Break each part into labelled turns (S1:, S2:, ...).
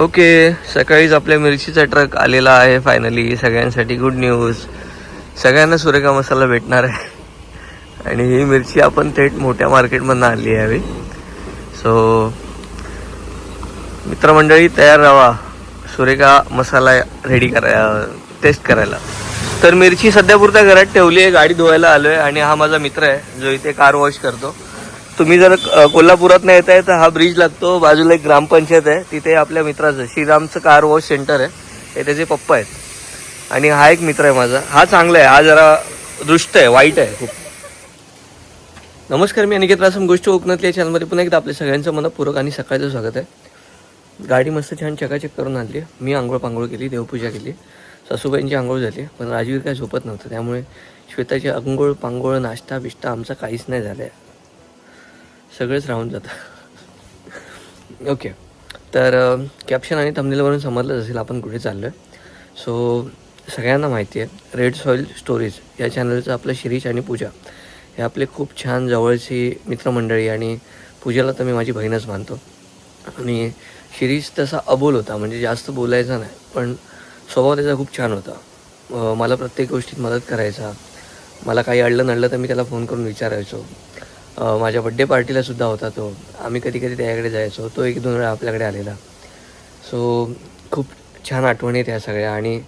S1: Okay सकाळीच आपल्या मिरचीचा ट्रक आलेला आहे फायनली सगळ्यांसाठी गुड न्यूज सगळ्यांना सुरेखा मसाला भेटणार आहे. आणि ही मिरची आपण थेट मोठ्या मार्केटमधनं आणली आहे. सो मित्रमंडळी तयार राहा. सुरेखा मसाला रेडी करा टेस्ट करायला. तर मिरची सध्यापुरत्या घरात ठेवली आहे. गाडी धुवायला आलो आहे आणि हा माझा मित्र आहे जो इथे कार वॉश करतो. तुम्ही जर कोल्हापुरात नाही येत आहे तर हा ब्रिज लागतो. बाजूला एक ग्रामपंचायत आहे. तिथे आपल्या मित्राचं श्रीरामचं कार वॉश सेंटर आहे. हे त्याचे पप्पा आहेत. आणि हा एक मित्र आहे माझा. हा चांगला आहे. हा जरा दृष्ट आहे. वाईट आहे खूप. नमस्कार मी अनिकेत रासम गोष्ट कोकणातल्या या चॅनलमध्ये पुन्हा एकदा आपल्या सगळ्यांचं मनपूरक आणि सकाळचं स्वागत आहे. गाडी मस्त छान चकाचक करून आणली मी आंघोळ पांघोळ केली देवपूजा केली. सासूबाईंची आंघोळ झाली. पण राजवीर काय झोपत नव्हतं. त्यामुळे श्वेताची आंघोळ पांघोळ नाश्ता बिष्टा आमचा काहीच नाही झालं आहे सगळेच राहून जातं ओके तर कॅप्शन आणि तमनेलवरून समजलंच असेल आपण कुठे चाललो आहे सो सगळ्यांना माहिती आहे रेड सॉईल स्टोरीज या चॅनलचं आपलं शिरीष आणि पूजा हे आपले खूप छान जवळची मित्रमंडळी आणि पूजेला तर मी माझी बहीणच मानतो. आणि शिरीष तसा अबोल होता म्हणजे जास्त बोलायचा नाही पण स्वभाव त्याचा खूप छान होता. मला प्रत्येक गोष्टीत मदत करायचा. मला काही अडलं नडलं तर मी त्याला फोन करून विचारायचो. माझ्या बड्डे पार्टीला सुद्धा होता तो. आम्ही कधी कधी त्याच्याकडे जायचो. तो एक दोन वेळा आपल्याकडे आलेला. सो खूप छान आठवणी आहेत ह्या सगळ्या. आणि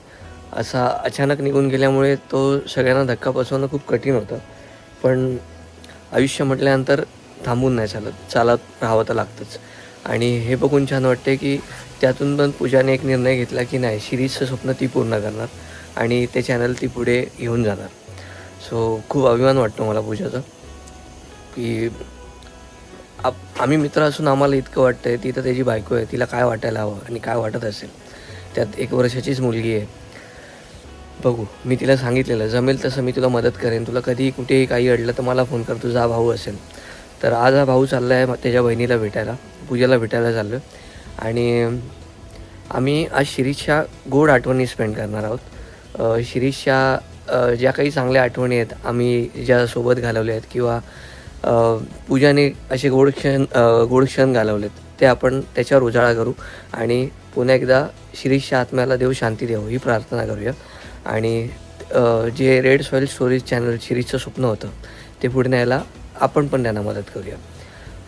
S1: असा अचानक निघून गेल्यामुळे तो सगळ्यांना धक्का बसवणं खूप कठीण होतं. पण आयुष्य म्हटल्यानंतर थांबून नाही चालत. चालत राहावं तर लागतंच. आणि हे बघून छान वाटते की त्यातून पण पूजाने एक निर्णय घेतला की नाही शिरीजचं स्वप्न ती पूर्ण करणार आणि ते चॅनल ती पुढे घेऊन जाणार. सो खूप अभिमान वाटतो मला पूजाचा. की आप आम्ही मित्र असून आम्हाला इतकं वाटतं आहे ती तर त्याची बायको आहे तिला काय वाटायला हवं आणि काय वाटत असेल. त्यात एक वर्षाचीच मुलगी आहे. बघू मी तिला सांगितलेलं जमेल तसं मी तुला मदत करेन तुला कधीही कुठेही काही अडलं तर मला फोन कर तुझा भाऊ असेल. तर आज हा भाऊ चालला आहे त्याच्या बहिणीला भेटायला पूजाला भेटायला चाललो आणि आम्ही आज शिरीषच्या गोड आठवणी स्पेंड करणार आहोत. शिरीषच्या ज्या काही चांगल्या आठवणी आहेत आम्ही ज्या सोबत घालवल्या आहेत किंवा पूजाने असे गोड क्षण गोड क्षण घालवलेत. ते आपण त्याच्यावर उजाळा करू आणि पुन्हा एकदा शिरीषच्या आत्म्याला देव शांती देव ही प्रार्थना करूया आणि जे रेड सॉईल स्टोरीज चॅनल शिरीषचं स्वप्न होतं ते पुढे न्यायला आपण पण त्यांना मदत करूया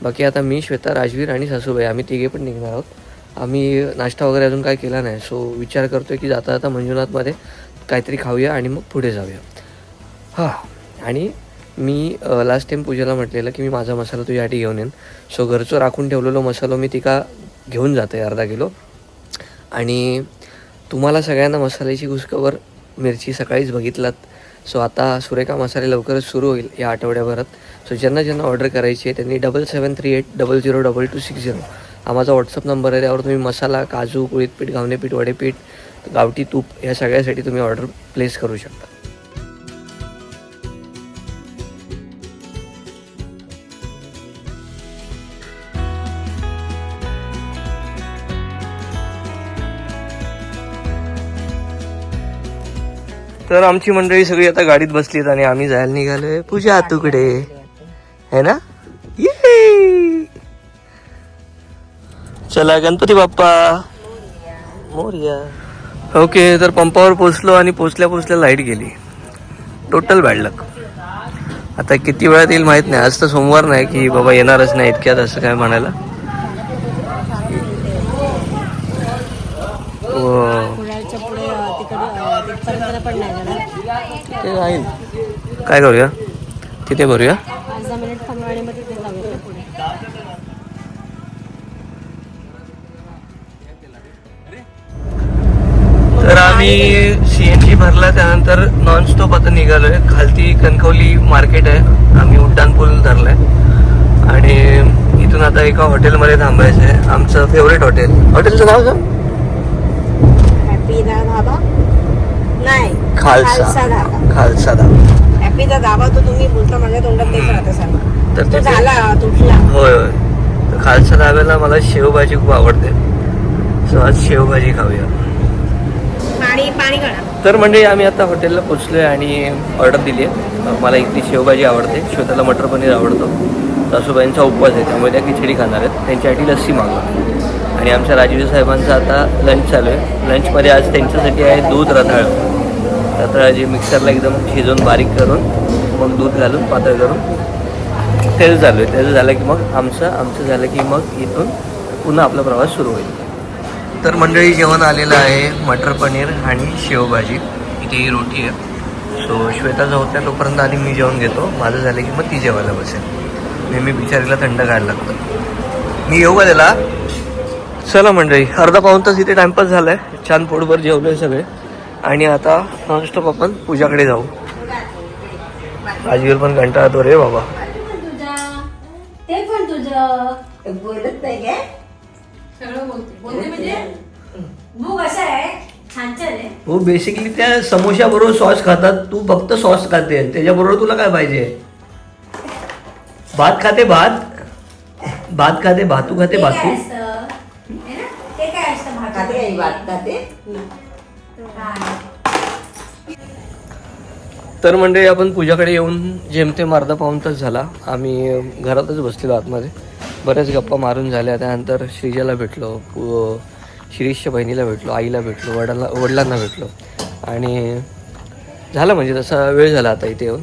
S1: बाकी आता मी श्वेता राजवीर आणि सासूबाई आम्ही तिघे पण निघणार आहोत. आम्ही नाश्ता वगैरे अजून काय केला नाही सो विचार करतो आहे की जाता जाता मंजुनाथमध्ये काहीतरी खाऊया आणि मग पुढे जाऊया. हां आणि मी लास्ट टाईम पूजेला म्हटलेलं की मी माझा मसाला तुझ्यासाठी घेऊन येईन. सो घरचं राखून ठेवलेलो मसालो मी तिका घेऊन जाते अर्धा किलो. आणि तुम्हाला सगळ्यांना मसाल्याची घुसखबर मिरची सकाळीच बघितलात. सो आता सुरेखा मसाले लवकरच सुरू होईल या आठवड्याभरात. सो ज्यांना ज्यांना ऑर्डर करायची आहे त्यांनी double seven three eight double zero double two six zero हा माझा व्हॉट्सअप नंबर आहे. त्यावर तुम्ही मसाला काजू कुळीत पीठ घावणे पीठ वडेपीठ गावठी तूप ह्या सगळ्यासाठी तुम्ही ऑर्डर प्लेस करू शकता. तर आमची मंडळी सगळी आता गाडीत बसलीत आणि आम्ही जायला निघालोय. पूजा तुकडे है ना? ये चला गणपती बाप्पा. मोर्या. ओके तर पंपावर पोचलो आणि पोचल्या पोचल्या लाइट गेली. टोटल बॅड लक आता किती वेळात येईल माहीत नाही. आज तर सोमवार नाही की बाबा येणारच नाही इतक्यात असं काय म्हणायला हो.
S2: पुण्याच्या पुढे अ, तिकडे अ, तिथपर्यंत पण नाही जाणार
S1: ते राहील. काय करूया? तिथे भरूया?
S2: पाच दहा मिनिट थांबा आणि मग तिथे जाऊया. ना पुढे
S1: तर आम्ही सीएनजी भरला त्यानंतर नॉनस्टॉप आता निघालोय. खालती कणकवली मार्केट आहे. आम्ही उड्डाण पूल धरलाय. आणि इथून आता एका हॉटेलमध्ये थांबायचं आहे आमचं फेवरेट हॉटेल हॉटेलचं नाव सांग.
S2: हॅपी दा धाबा नाही
S1: खालसा.
S2: धाबा
S1: खालसा धाबा
S2: हॅपी दा धाबा तो तुम्ही बोलता माझ्या तोंडात तेच राहत
S1: तर
S2: तो
S1: तिथे-
S2: झाला तुटला.
S1: होय होय. तर खालसा धाब्याला मला शेवभाजी खूप आवडते. सो आज शेवभाजी खाऊया.
S2: पाणी पाणी काढा.
S1: तर म्हणजे आम्ही आता हॉटेलला पोचलोय आणि ऑर्डर दिली आहे. मला इथली शेवभाजी आवडते. श्वेताला मटर पनीर आवडतो. सासूबाईंचा उपवास आहे त्यामुळे त्या खिचडी खाणार आहेत. त्यांच्यासाठी लस्सी मागवा. आणि आणि आमच्या राजीव साहेबांचा आता लंच चालू आहे. लंचमध्ये आज त्यांच्यासाठी आहे दूध रताळ. रताळ जे मिक्सरला एकदम शिजवून बारीक करून मग दूध घालून पातळ करून त्याचं झालं आहे. त्याचं झालं की मग आमचं आमचं झालं की मग इथून पुन्हा आपला प्रवास सुरू होईल. तर मंडळी जेवण आलेलं आहे मटर पनीर आणि शेवभाजी. इथे ही रोटी आहे. सो श्वेता जो होत्या तोपर्यंत आधी मी जेवण घेतो. माझं झालं की मग ती जेवायला बसेल. नेहमी बिचारीला थंड काढायला लागतं. मी येऊ का त्याला? चला मंडळी अर्धा पाऊन तास इथे टाइमपास आहे छान पोटभर जेवलोय सगळे. आणि आता नॉनस्टॉप आपण पूजाकडे जाऊ. राजवीर पण कंटाळतो रे बाबा.
S2: ते पण तुझं
S3: बोलत नाही काय
S2: सगळं बोलते म्हणजे असं आहे
S1: हो बेसिकली त्या समोसा बरोबर सॉस खातात. तू फक्त सॉस खाते. त्याच्याबरोबर तुला काय पाहिजे? भात खाते भात. भात खाते भातू खाते
S2: ते काय
S1: भातू
S2: हे? ते काय असतं? भाकरी?
S3: खाते?
S1: तर मंडळी आपण पूजाकडे येऊन जेमतेम अर्धा पाऊन तास झाला. आम्ही घरातच बसलेलो आतमध्ये. बऱ्याच गप्पा मारून झाल्या. त्यानंतर श्रीजाला भेटलो पु- शिरीषच्या बहिणीला भेटलो आईला भेटलो वडाला वडिलांना भेटलो. आणि झालं म्हणजे तसा वेळ झाला आता इथे येऊन.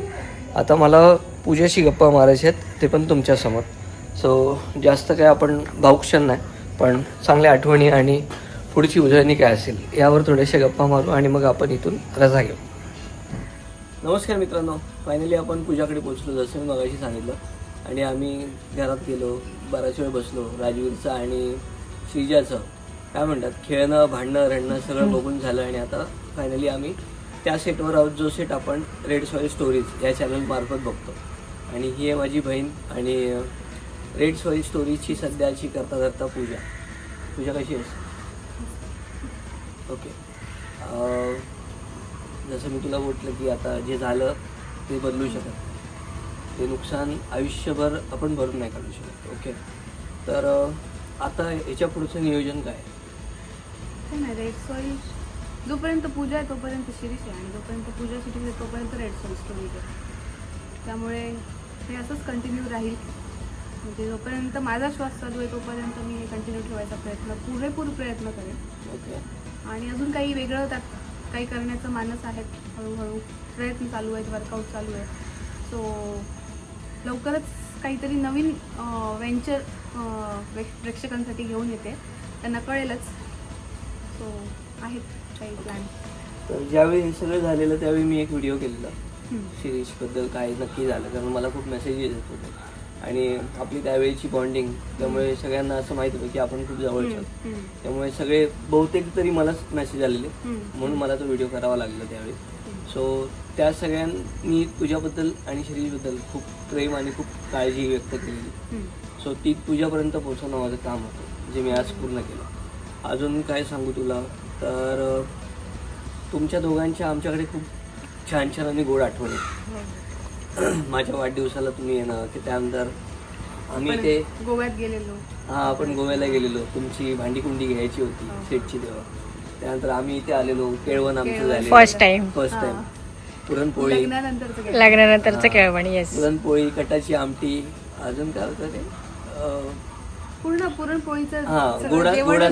S1: आता मला पूजाशी गप्पा मारायच्या आहेत ते पण तुमच्यासमोर सो जास्त काय आपण भाऊक्षण नाही पण चांगल्या आठवणी आणि पुढची उजळणी काय असेल यावर थोड्याशा गप्पा मारू आणि मग आपण इथून रजा घेऊ. नमस्कार मित्रांनो. फायनली आपण पूजाकडे पोहोचलो जसं मी मगाशी सांगितलं. आणि आम्ही घरात गेलो बराच वेळ बसलो राजवीरचं आणि श्रीजाचं. काय म्हणतात खेळणं भांडणं रडणं सगळं बघून झालं आणि आता फायनली आम्ही त्या सेटवर आहोत जो सेट आपण रेड सॉईल स्टोरीज या चॅनलमार्फत बघतो. आणि ही आहे माझी बहीण आणि रेड सॉईल स्टोरीजची सध्याची करता करता पूजा. पूजा कशी आहेस? ओके जसं मी तुला म्हटलं की आता जे झालं ते बदलू शकत ते नुकसान आयुष्यभर आपण भरून नाही काढू शकत ओके? तर आता याच्या पुढचं नियोजन काय? आहे?
S4: काय नाही रेड सॉईल जोपर्यंत पूजा आहे तोपर्यंत शिरीष आहे आणि जोपर्यंत पूजा शिरीष आहे तोपर्यंत रेड सॉईल स्टोरीज आहे. त्यामुळे हे असंच कंटिन्यू राहील. म्हणजे जोपर्यंत माझा श्वास चालू आहे तोपर्यंत मी हे कंटिन्यू ठेवायचा प्रयत्न पुरेपूर प्रयत्न करेन.
S1: ओके.
S4: आणि अजून काही वेगळं त्यात काही करण्याचं मानस आहेत. हळूहळू प्रयत्न चालू आहेत वर्कआउट चालू आहे सो लवकरच काहीतरी नवीन वेंचर प्रेक्षकांसाठी घेऊन येते. त्यांना कळेलच. सो आहेत काही प्लॅन
S1: तर ज्यावेळी हे सगळं झालेलं त्यावेळी मी एक व्हिडिओ केलेला. शिरीषबद्दल काय नक्की झालं कारण मला खूप मेसेजेस येत होते. आणि आपली त्यावेळीची बॉन्डिंग त्यामुळे सगळ्यांना असं माहीत होतं की आपण खूप जवळचे आहोत. त्यामुळे सगळे बहुतेक तरी मलाच मेसेज आलेले. म्हणून मला तो व्हिडिओ करावा लागला त्यावेळी. सो त्या सगळ्यांनी तुझ्याबद्दल आणि शिरीषबद्दल खूप प्रेम आणि खूप काळजी व्यक्त केलेली. सो ती तुझ्यापर्यंत पोहोचवणं माझं काम होतं जे मी आज पूर्ण केलं. अजून काय सांगू तुला? तर अं, तुमच्या दोघांच्या आमच्याकडे खूप छान छान आणि गोड आठवणी आहेत. माझ्या वाढदिवसाला तुम्ही येणं की त्यानंतर आम्ही ते
S4: गोव्यात गेलेलो.
S1: हा आपण गोव्याला गेलेलो. तुमची भांडीकुंडी घ्यायची होती सेटची तेव्हा. त्यानंतर आम्ही इथे आलेलो केळवण आमचं झाले
S5: First time.
S1: First time puran poli.
S4: लग्नानंतरचं
S5: केळवणी. येस
S1: पुरणपोळी कटाची आमटी. अजून काय होतं ते?
S4: पूर्ण पुरणपोळीचं
S1: हा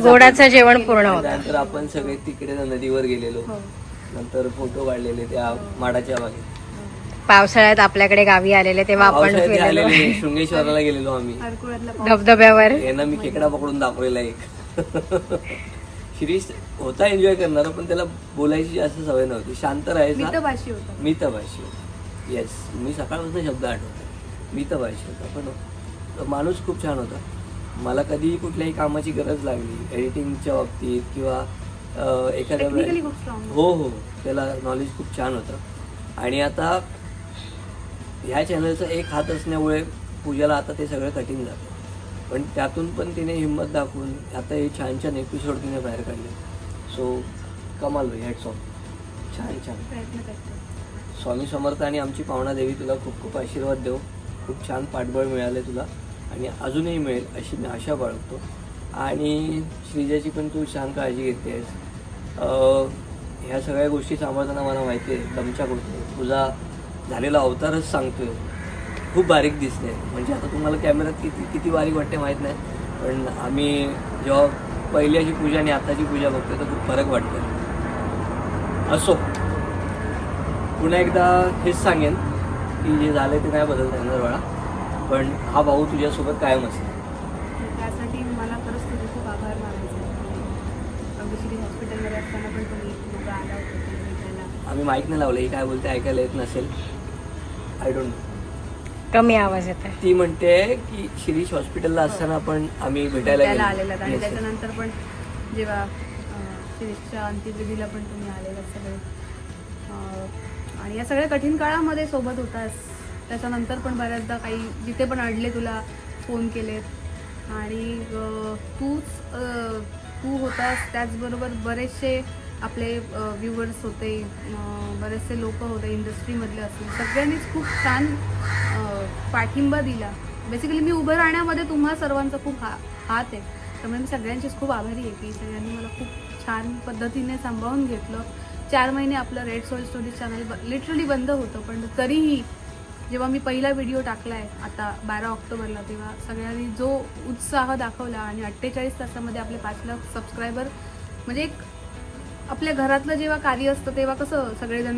S1: गोडाचं
S5: जेवण पूर्ण होतं.
S1: त्यानंतर आपण सगळे तिकडे नदीवर गेलेलो.
S4: हो.
S1: नंतर फोटो काढलेले त्या माडाच्या बागेत
S5: पावसाळ्यात आपल्याकडे गावी आलेले तेव्हा आपण फिरलेलो
S1: आलेले शृंगेश्वराला गेलेलो आम्ही.
S5: धबधब्यावर.
S1: यांना मी खेकडा पकडून दाखवलेला एक. शिरीष होता एन्जॉय करणार पण त्याला बोलायची जास्त सवय नव्हती. शांत राहायचा.
S4: मितभाषी होता.
S1: मितभाषी होता. येस मी सकाळपासून शब्द आठवतो. मितभाषी होता पण माणूस खूप छान होता. मला कधीही कुठल्याही कामाची गरज लागली एडिटिंगच्या बाबतीत किंवा अं, एखाद्या
S4: खूप
S1: हो हो त्याला नॉलेज खूप छान होतं. आणि आता ह्या चॅनलचा एक हात असल्यामुळे पूजाला आता ते सगळं कठीण जातं. पण त्यातून पण तिने हिंमत दाखवून आता हे छान छान एपिसोड तिने बाहेर काढले. सो कमाल भाई हॅट्स ऑफ छान छान. स्वामी समर्थ आणि आमची पाहुणा देवी तुला खूप खूप आशीर्वाद देऊ. खूप छान पाठबळ मिळालं तुला आणि अजूनही मिळेल अशी मी आशा बाळगतो. आणि श्रीजाची पण तू छान काळजी घेतेस. आहेस ह्या सगळ्या गोष्टी सांभाळताना मला माहिती आहे दमच्या तुझा झालेला अवतारच सांगतोय. खूप बारीक दिसते म्हणजे आता तुम्हाला कॅमेऱ्यात किती किती बारीक वाटते माहीत नाही पण आम्ही जेव्हा पहिली अशी पूजा आणि आताची पूजा बघतोय तर खूप फरक वाटतोय. असो पुन्हा एकदा हेच सांगेन की जे झालंय ते नाही बदलता येणार बाळा. पण हा भाऊ तुझ्यासोबत कायम असेल.
S4: त्यासाठी मला खरंच तुझे खूप आभार मानायचे अगदी श्री हॉस्पिटलमध्ये असताना पण तुम्ही लोक आला होता. तुम्ही भेटायला
S1: आम्ही माईक नाही लावलं ही काय बोलते ऐकायला येत नसेल. आय डोंट नो
S5: कमी आवाज येत आहे
S1: ती म्हणते की शिरीष हॉस्पिटलला असताना आपण आम्ही भेटायला
S4: त्याला
S1: गेलो.
S4: आलेला. आणि
S1: Yes, yes.
S4: त्याच्यानंतर पण जेव्हा अं, शिरीषच्या अंत्यविधीला पण तुम्ही आलेला सगळे. अं, आणि या सगळ्या कठीण काळामध्ये सोबत होतास. त्याच्यानंतर पण बऱ्याचदा काही जिथे पण अडले तुला फोन केलेत आणि अं, तूच अं, तू होतास त्याचबरोबर बरेचसे आपले व्ह्युअर्स होते बरेचसे लोक होते इंडस्ट्रीमधले असतील. सगळ्यांनीच खूप छान पाठिंबा दिला. बेसिकली मी उभं राहण्यामध्ये तुम्हा सर्वांचा खूप हा हात आहे. त्यामुळे मी सगळ्यांचीच खूप आभारी आहे की सगळ्यांनी मला खूप छान पद्धतीने सांभाळून घेतलं. चार महिने आपलं red soil stories channel literally बंद होतं पण तरीही जेव्हा मी पहिला व्हिडिओ टाकला आहे आता बारा ऑक्टोबरला तेव्हा सगळ्यांनी जो उत्साह दाखवला आणि अठ्ठेचाळीस तासामध्ये आपले पाच लाख सबस्क्रायबर म्हणजे एक आपल्या घरातलं जेव्हा कार्य असतं तेव्हा कसं सगळेजण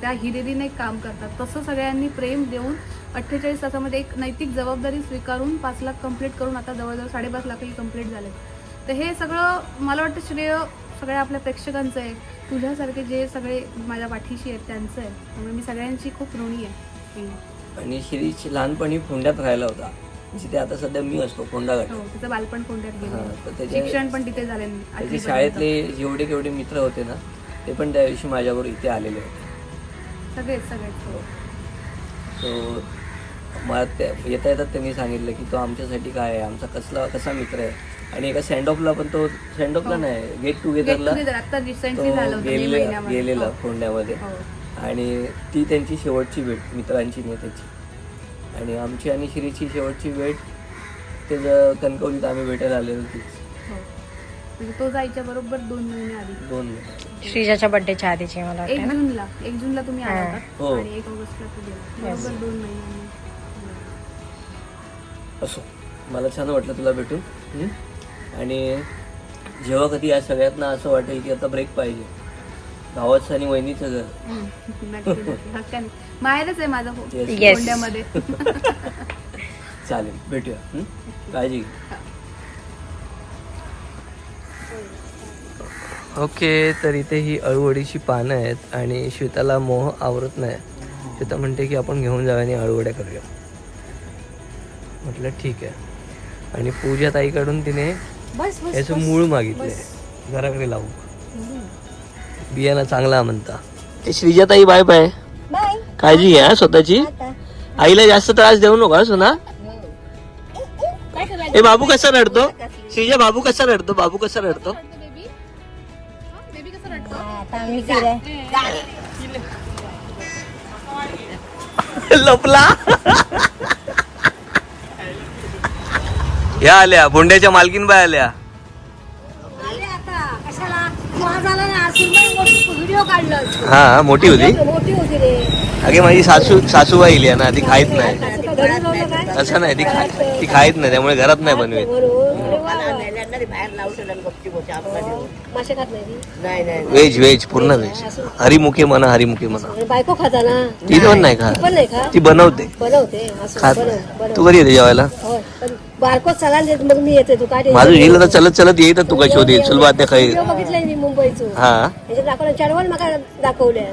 S4: त्या हिरेरीने काम करतात. तसं सगळ्यांनी प्रेम देऊन अठ्ठेचाळीस तासामध्ये एक नैतिक जबाबदारी स्वीकारून पाच लाख कंप्लीट करून आता जवळजवळ साडेपाच लाखही कंप्लीट झाले तर हे सगळं मला वाटतं श्रेय सगळ्या आपल्या प्रेक्षकांचं आहे. तुझ्यासारखे जे सगळे माझ्या पाठीशी आहेत त्यांचं आहे. त्यामुळे मी सगळ्यांची खूप ऋणी आहे.
S1: आणि शिरीष लहानपणी फोंड्यात राहिला होता. जिथे आता सध्या मी असतो फोंडा घाट
S4: हो तिचं बालपण कोणत्यात
S1: हा, तर
S4: गेलं
S1: त्याच्या-
S4: शिक्षण पण तिथे झाले
S1: त्याचे. शाळेतले जेवढे केवढे मित्र होते ना ते पण त्या दिवशी माझ्याबरोबर इथे आलेले होते
S4: सगळेच सगळेच हो.
S1: सो मला त्या येता येतात त्यांनी सांगितलं की तो आमच्यासाठी काय आहे आमचा कसला कसा मित्र आहे आणि एका सेंड ऑफला पण तो सेंड ऑफला नाही गेट
S4: Get
S1: टुगेदरला
S4: together आता रिसेंटली
S1: तो
S4: झालं होतं मे
S1: गेले
S4: महिन्यामध्ये.
S1: गेलेला
S4: हो.
S1: फोंड्यामध्ये
S4: हो.
S1: आणि ती त्यांची शेवटची भेट मित्रांची नाही त्याची आणि आमची आणि श्रीची शेवटची भेट ते कणकवलीत आम्ही भेटायला आलेलो तीच
S4: हो. म्हणजे तो जायच्या बरोबर दोन महिने आधी.
S1: दोन
S5: श्रीजाच्या बर्थडेच्या आधीची मला
S4: एक
S5: वाटतं ना?
S4: जूनला एक जूनला तुम्ही आला
S5: हा.
S4: होता
S1: हो.
S4: आणि एक ऑगस्टला तू गेला बरोबर दोन महिन्यांनी
S1: असो. मला छान वाटलं तुला भेटून. हं? आणि जेव्हा कधी या सगळ्यातना असं वाटेल की आता ब्रेक पाहिजे. भावाचं आणि वहिनीचं घर.
S4: नक्की, नक्की. हक्काने. माहेरच आहे माझं हो-
S1: Yes.
S5: Yes.
S4: कोंड्यामध्ये
S1: चालेल भेटूया. हं? काळजी घे. ओके तर इथे ही अळूवडीची पानं आहेत आणि श्वेताला मोह आवरत नाही. श्वेता म्हणते की आपण घेऊन जाऊया आणि अळूवड्या करूया. म्हटलं ठीक आहे. आणि पूजा ताईकडून तिने
S3: बस बस
S1: याचं मूळ मागितलंय. घराकडे लावू. बियाणं चांगला म्हणता. ए श्रीजाताई बाय बाय
S3: बाय
S1: काळजी घ्या स्वतःची. आईला जास्त त्रास देऊ नका सोना. ए बाबू कसा रडतो? श्रीजा बाबू कसा रडतो? बाबू कसा रडतो? लपला. या आल्या बोंड्याच्या मालकीन बाय आल्या.
S3: काढलं
S1: हा मोठी होती?
S3: मोठी होती रे.
S1: अगे माझी सासू सासूबाई इली आहे ना ती खायत नाही.
S3: असं
S1: नाही ती खाय ती खायत नाही त्यामुळे घरात नाही बनवीत? व्हेज व्हेज पूर्ण व्हेज हरिमुखे म्हणा हरिमुखे म्हणा.
S3: बायको खाता ना?
S1: ती पण नाही
S3: ती पण नाही
S1: खा ती बनवते.
S3: बनवते असं
S1: खात तू कधी येते जेवायला?
S3: बारकोच चालायला देत मग मी येते तू काय
S1: माझं येईल तर चलत चलत येईल तर तू कशी होती सुलभा त्या खाई
S3: व्हिडिओ बघितलाय मी मुंबईचो.
S1: हा.
S3: त्याच्यात दाखवलं चढवण म्हाका दाखवल्या?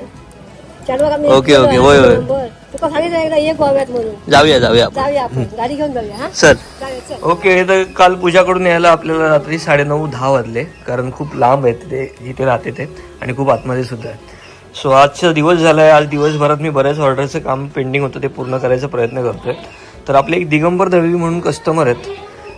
S3: चढवा मी
S1: ओके, ओके, होय, होय.
S3: तुका सांगितलं एकदा ये गोव्यात म्हणून.
S1: जाऊया जाऊया आपण.
S3: जाऊया आपण. गाडी घेऊन जाऊया हा?
S1: चल
S3: जाऊया चल.
S1: ओके तर काल पूजाकडून यायला आपल्याला रात्री साडेनऊ दहा वाजले. कारण खूप लांब आहे ते जिथे राहते ते आणि खूप आतमध्ये सुद्धा आहे सो आजचा दिवस झाला आहे आज दिवसभरात मी बऱ्याच ऑर्डरचं काम पेंडिंग होतं ते पूर्ण करायचा प्रयत्न करतोय. तर आपले एक दिगंबर दळवी म्हणून कस्टमर आहेत.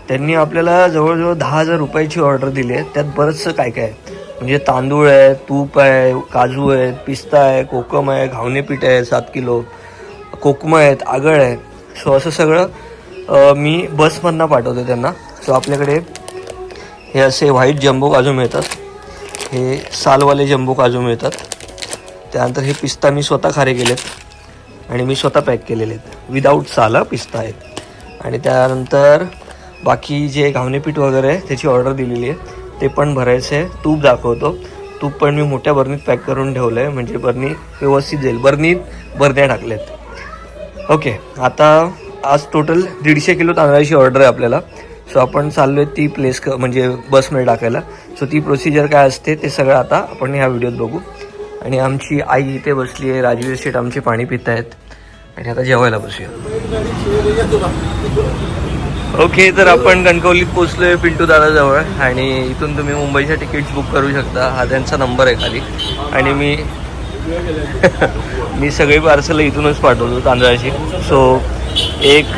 S1: त्यांनी आपल्याला जवळजवळ दहा हजार रुपयाची ऑर्डर दिली आहे. त्यात बरंचसं काय काय आहे? म्हणजे तांदूळ आहे तूप आहे काजू आहे पिस्ता आहे कोकम आहे घावणे पीठ आहे सात किलो. कोकम आहेत आगळ आहे. सो असं सगळं मी बसमधनं पाठवतो त्यांना. सो आपल्याकडे हे असे व्हाईट जम्बो काजू मिळतात. हे सालवाले जम्बो काजू मिळतात. त्यानंतर हे पिस्ता मी स्वतः खारे केलेत. आणि मी स्वतः पॅक केलेले आहेत. विदाऊट साला पिस्ता आहेत. आणि त्यानंतर बाकी जे घावणेपीठ वगैरे आहे त्याची ऑर्डर दिलेली आहे. ते पण भरायचं आहे. तूप दाखवतो. तूप पण मी मोठ्या बरणीत पॅक करून ठेवलं आहे म्हणजे बरणी व्यवस्थित जाईल. बरणीत बरण्या टाकल्यात. ओके आता आज टोटल दीडशे किलो तांदळाची ऑर्डर आहे आपल्याला. सो आपण चाललो आहे ती प्लेस क म्हणजे बसमध्ये टाकायला. सो ती प्रोसिजर काय असते ते सगळं आता आपण ह्या व्हिडिओत बघू. आणि आमची आई इथे बसली आहे. राजवीर शेठ आमचे पाणी पित आहेत आणि आता जेवायला बसूया. ओके तर आपण कणकवलीत पोचलोय पिंटू दादाजवळ आणि इथून तुम्ही मुंबईच्या तिकीट्स बुक करू शकता. हा त्यांचा नंबर आहे खाली. आणि मी मी सगळी पार्सल इथूनच पाठवतो तांदळाची. सो एक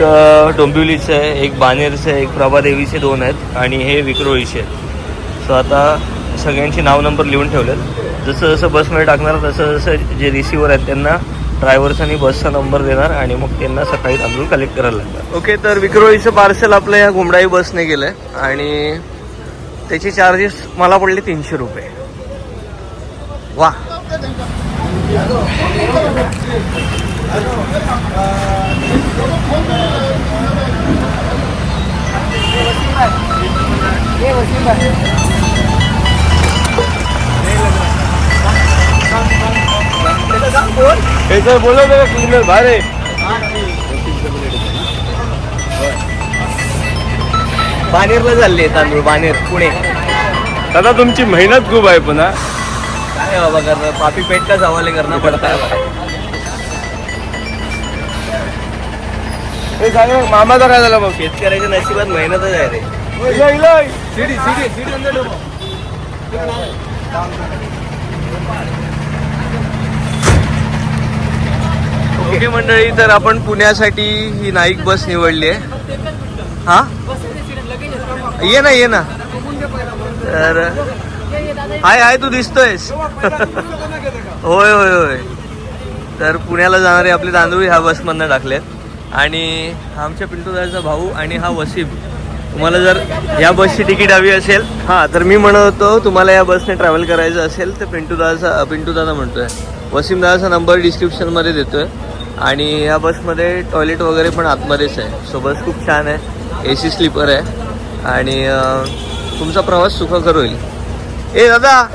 S1: डोंबिवलीचं आहे एक बानेरचं आहे एक प्रभादेवीचे दोन आहेत आणि हे विक्रोळीचे आहेत. सो आता सगळ्यांची नाव नंबर लिहून ठेवलेत. जसं जसं बसमध्ये टाकणार तसं जसं जे रिसिवर आहेत त्यांना ड्रायव्हरचा आणि बसचा नंबर देणार आणि मग त्यांना सकाळी तांदूळ कलेक्ट करायला लागणार. ओके तर विक्रोळीचं पार्सल आपलं या घुमडाई बसने गेलं आहे आणि त्याचे चार्जेस मला पडले तीनशे रुपये. वा.
S6: बोलो मेरा क्लीनर भारे
S1: बानेरला चालले तांदूळ बानेर पुणे.
S6: दादा तुमची मेहनत खूप आहे पुन्हा
S1: काय बाबा करणार? पापी पेट का हवाले करणं पडता है
S6: सांग ना, मामाचा काय झाला बघ.
S1: शेतकऱ्याच्या नशिबात मेहनतच आहे रे.
S6: सीडी सीडी सीडी
S1: ओके मंडळी तर आपण पुण्यासाठी ही नाईक बस निवडली आहे. हा? ये ना ये ना. तर हाय हाय तू दिसतोयस. होय होय होय. तर पुण्याला जाणारे आपले तांदूळ ह्या बसमधनं टाकलेत. आणि आमच्या पिंटूदाचा भाऊ आणि हा वसीम तुम्हाला जर या बसची तिकीट हवी असेल हां तर मी म्हणत होतो तुम्हाला या बसने ट्रॅव्हल करायचं असेल तर पिंटूदाचा पिंटूदादा म्हणतोय. वसीमदादाचा नंबर डिस्क्रिप्शनमध्ये देतोय. आणि या बसमध्ये टॉयलेट वगैरे पण आतमध्येच आहे. सो बस खूप छान आहे. ए सी स्लीपर आहे. आणि तुमचा प्रवास सुखकर होईल. ए दादा!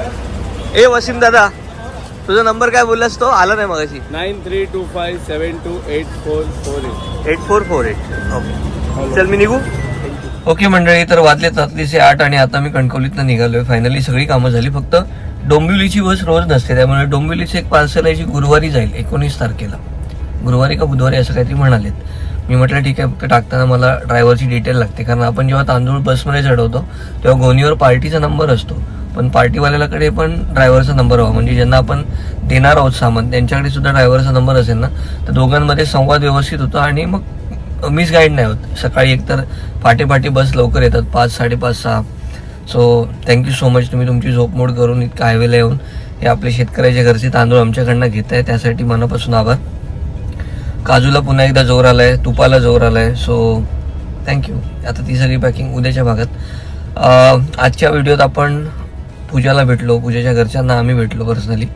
S1: ए वसीम दादा! तुझा नंबर काय बोललास तो? आला नाही मगाशी.
S6: Nine three two five seven two eight four four eight.
S1: Eight four four eight. Okay. चल मी निघू. ओके मंडळी तर वाजले रात्रीचे आठ आणि आता मी कणकवलीतनं निघालोय. फायनली सगळी कामं झाली. फक्त डोंबिवलीची बस रोज नसते. त्यामुळे डोंबिवलीचं एक पार्सल आहे जी गुरुवारी जाईल एकोणीस तारखेला. गुरुवारी का बुधवारी असं काहीतरी म्हणालेत. मी म्हटलं ठीक आहे फक्त टाकताना मला ड्रायव्हरची डिटेल लागते. कारण आपण जेव्हा तांदूळ बसमध्ये चढवतो तेव्हा गोनीवर पार्टीचा नंबर असतो. पण पार्टीवाल्याकडे पण ड्रायव्हरचा नंबर हवा. म्हणजे ज्यांना आपण देणार आहोत सामान त्यांच्याकडे सुद्धा ड्रायव्हरचा नंबर असेल ना तर दोघांमध्ये संवाद व्यवस्थित होतो आणि मग मिस गाईड नाही होत. सकाळी एकतर पाटे बस लवकर येतात पाच साडेपाच सहा. सो थँक्यू सो मच तुम्ही तुमची झोपमोड करून इतका हायवेला येऊन हे आपले शेतकऱ्याचे घरचे तांदूळ आमच्याकडनं घेत आहे त्यासाठी मनापासून आभार. काजूला पुन्हा एकदा जोर आलाय तुपाला जोर आलाय. सो थँक्यू आता ती सगळी पॅकिंग उद्याच्या भागात. आजच्या व्हिडिओत आपण पूजाला भेटलो पूजाच्या घरच्यांना आम्ही भेटलो पर्सनली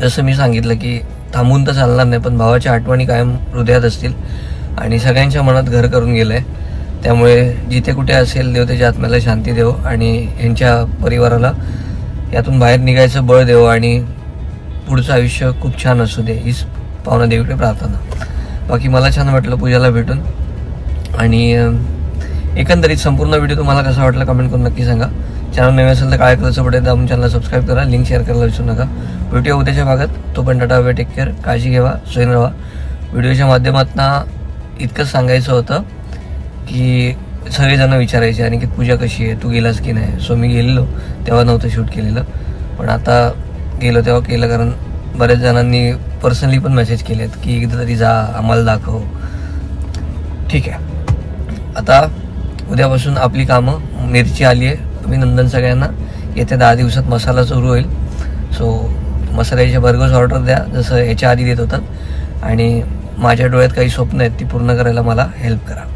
S1: जसं मी सांगितलं की थांबून तर चालणार नाही पण भावाच्या आठवणी कायम हृदयात असतील आणि सगळ्यांच्या मनात घर करून गेलं आहे त्यामुळे जिथे कुठे असेल देव त्याच्या आत्म्याला शांती देव आणि यांच्या परिवाराला यातून बाहेर निघायचं बळ देव आणि पुढचं आयुष्य खूप छान असू दे. हीच पावना देवीकडे प्रार्थना. बाकी मला छान वाटलं पूजाला भेटून. आणि एकंदरीत संपूर्ण व्हिडिओ तुम्हाला कसा वाटला कमेंट करून नक्की सांगा. चॅनल नवीन असेल तर काय करायचं पडेल दाबून चॅनलला सबस्क्राईब करा. लिंक शेअर करायला विसरू नका. व्हिडिओ उद्याच्या भागात. तो पण टाटा वे टेक केअर काळजी घ्यावा सोयीन राहा. व्हिडिओच्या माध्यमातून इतकंच सांगायचं होतं की सगळेजण विचारायचे आणि की पूजा कशी आहे? तू गेलास की नाही? सो मी गेलेलो. तेव्हा नव्हतं शूट केलेलं. पण आता गेलो तेव्हा केलं कारण बऱ्याच जणांनी पर्सनली पण मेसेज केलेत की एकदा तरी जा आम्हाला दाखव. ठीक आहे. आता उद्यापासून आपली कामं मिरची आली आहे. अभिनंदन सगळ्यांना येत्या दहा दिवसात मसाला सुरू होईल. सो मसाल्याचे भरघोस ऑर्डर द्या जसं याच्या आधी देत होतात. आणि माझ्या डोळ्यात काही स्वप्न आहेत ती पूर्ण करायला मला हेल्प करा.